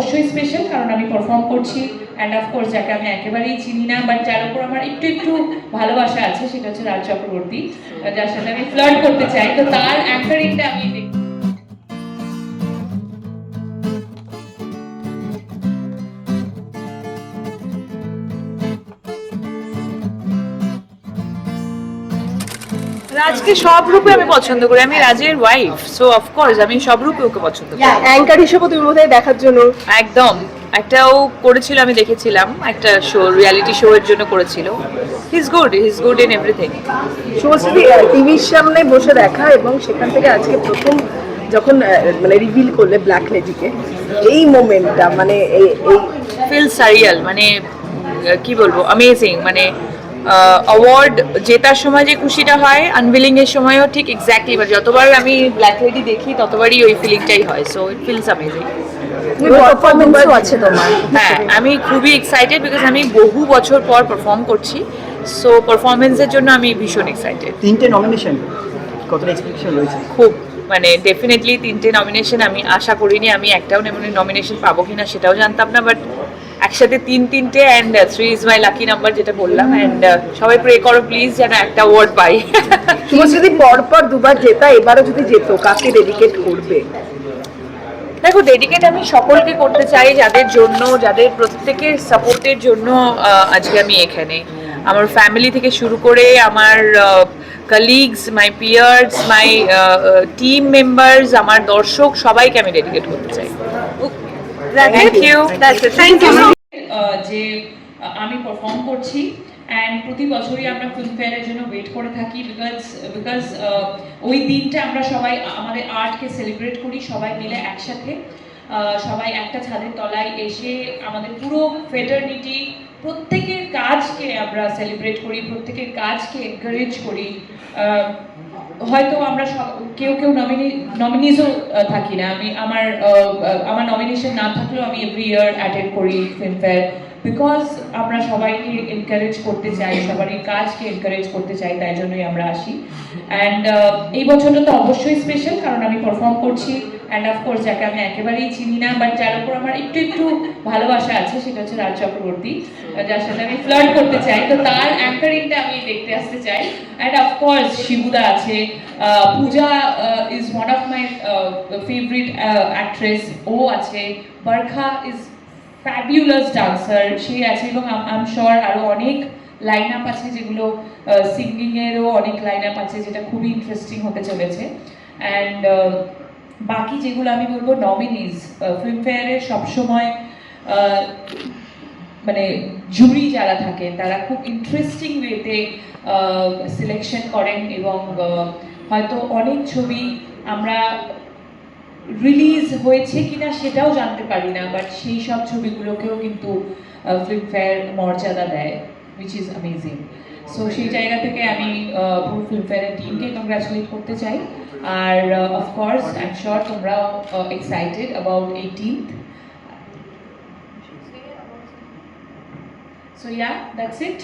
অবশ্যই স্পেশাল কারণ আমি পারফর্ম করছি অ্যান্ড অফকোর্স যাকে আমি একেবারেই চিনি না বাট যার উপর আমার একটু একটু ভালোবাসা আছে, সেটা হচ্ছে রাজ চক্রবর্তী, যার সাথে আমি ফ্লার্ট করতে চাই। তো তার অ্যাঙ্কারিংটা আমি দেখতে রাজকে সব রূপে আমি পছন্দ করি। আমি রাজের ওয়াইফ সো অফকোর্স আমি সব রূপে ওকে পছন্দ করি। অ্যাঙ্কার হিসেবে তুমি বোধহয় দেখার জন্য। একদম। একটা ও করেছিল আমি দেখেছিলাম। একটা শো রিয়ালিটি শো এর জন্য করেছিল। He's good he's good in everything Subhashree টিভির সামনে বসে দেখা এবং সেখান থেকে আজকে প্রথম যখন মানে রিভিল করলে ব্ল্যাক লেডিকে এই মোমেন্টটা মানে এই ফিল সারিয়াল মানে কি বলব অ্যামেজিং মানে অ্যাওয়ার্ড জেতার সময় যে খুশিটা হয় আনভিলিং এর সময়ও ঠিক এক্স্যাক্টলি মানে যতবার আমি ব্ল্যাক লেডি দেখি ততবারই ওই ফিলিংটাই হয় সো ইট ফিলস অ্যামেজিং আছে তোমার। হ্যাঁ আমি খুবই এক্সাইটেড বিকজ আমি বহু বছর পর পারফর্ম করছি সো পারফরমেন্সের জন্য আমি ভীষণ এক্সাইটেড তিনটে নমিনেশন কতটা এক্সপেকটেশন রয়েছে? খুব মানে ডেফিনেটলি তিনটে নমিনেশন আমি আশা করিনি আমি একটাও নমিনেশন পাবো কিনা সেটাও জানতাম না বাট একসাথে তিন তিনটে and three is my lucky number যেটা বললাম অ্যান্ড সবাই প্রে করো প্লিজ যেন একটা অ্যাওয়ার্ড পাই। শুভশ্রী পরপর দুবার জেতা এবারও যদি যেত কাকে ডেডিকেট করবে? দেখো ডেডিকেট আমি সকলকে করতে চাই যাদের জন্য যাদের প্রত্যেকের সাপোর্টের জন্য আজকে আমি এখানে। আমার ফ্যামিলি থেকে শুরু করে আমার colleagues my peers my team members আমার দর্শক সবাইকে আমি ডেডিকেট করতে চাই। থ্যাংক ইউ থ্যাংক ইউ যে আমি পারফর্ম করছি অ্যান্ড প্রতি বছরই আমরা ফিল্মফেয়ারের জন্য ওয়েট করে থাকি বিকজ বিকজ ওই দিনটা আমরা সবাই আমাদের আর্টকে সেলিব্রেট করি সবাই মিলে একসাথে। আহ, সবাই একটা ছাদের তলায় এসে আমাদের পুরো ফেটার্নিটি প্রত্যেকের কাজকে আমরা সেলিব্রেট করি প্রত্যেকের কাজকে এনকারেজ করি। আহ, হয়তো আমরা কেউ কেউ নমিনি নমিনিজও থাকি না। আমি আমার আমার নমিনেশন না থাকলেও আমি এভরি ইয়ার অ্যাটেন্ড করি ফিল্মফেয়ার বিকজ আমরা সবাইকে এনকারেজ করতে চাই, সবারই কাজকে এনকারেজ করতে চাই, তাই জন্যই আমরা আসি। অ্যান্ড এই বছরটা তো অবশ্যই স্পেশাল কারণ আমি পারফর্ম করছি। অ্যান্ড অফকোর্স যাকে আমি একেবারেই চিনি না বাট যার উপর আমার একটু একটু ভালোবাসা আছে, সেটা হচ্ছে রাজ চক্রবর্তী, যার সাথে আমি ফ্লার্ট করতে চাই। তো তার অ্যাঙ্কারিংটা আমি দেখতে আসতে চাই। অ্যান্ড অফকোর্স শিবুদা আছে। Puja is one of my favourite actress ও আছে। বরখা ইজ ফ্যাবিউলাস ডান্সার সে আছে এবং আম শিওর আরও অনেক লাইন আপ আছে যেগুলো সিঙ্গিংয়েরও অনেক লাইন আপ আছে, যেটা খুবই ইন্টারেস্টিং হতে চলেছে। অ্যান্ড বাকি যেগুলো আমি বলব নমিনিজ ফিল্মফেয়ারে সবসময় মানে জুরি যারা থাকেন তারা খুব ইন্টারেস্টিং ওয়েতে সিলেকশন করেন এবং হয়তো অনেক ছবি আমরা রিলিজ হয়েছে কিনা সেটাও জানতে পারি না বাট সেই সব ছবিগুলোকেও কিন্তু ফিল্মফেয়ার মর্যাদা দেয় উইচ ইজ অ্যামেজিং সো সেই জায়গা থেকে আমি আহ, পুরো ফিল্মফেয়ারের টিমকে কংগ্রাচুলেট করতে চাই। আর of course I am sure তোমরাও excited about eighteenth so yeah that's it